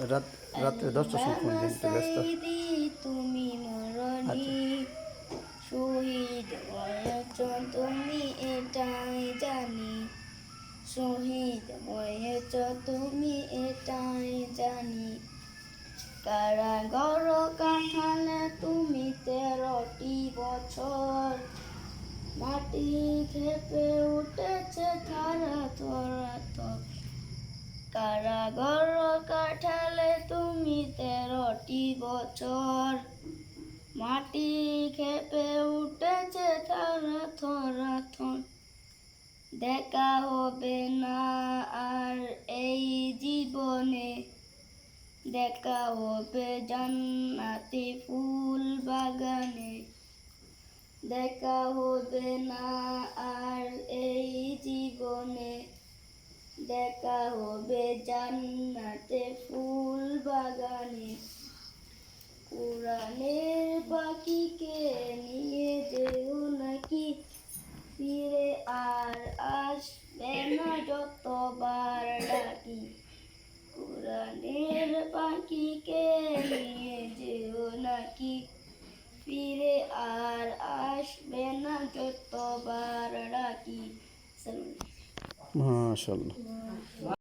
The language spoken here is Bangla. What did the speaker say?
রাত রাত্রে তুমি তুমি এটাই জানি। শহীদ হয়েছ তুমি এটাই জানি। কারাগর কাঠালে তুমি তেরোটি বছর। মাটি খেপে উঠেছে থারা থরা কারাগর তেরোটি বছর মাটি খেপে উঠেছে থারা থরা থর। দেখা হবে না আর এই জীবনে। দেখা হবে জান্নাতি ফুল বাগানে। দেখা হবে না আর এই জীবনে। দেখা হবে জান্নাতে ফুল কোরআনের পাখিকে নিয়ে যেও নাকি ফিরে আর আসবে না যতবার ডাকি কোরআনের পাখিকে নিয়ে যেও নাকি ফিরে আর আসবে না যতবার ডাকি সালাম মাশাল্লাহ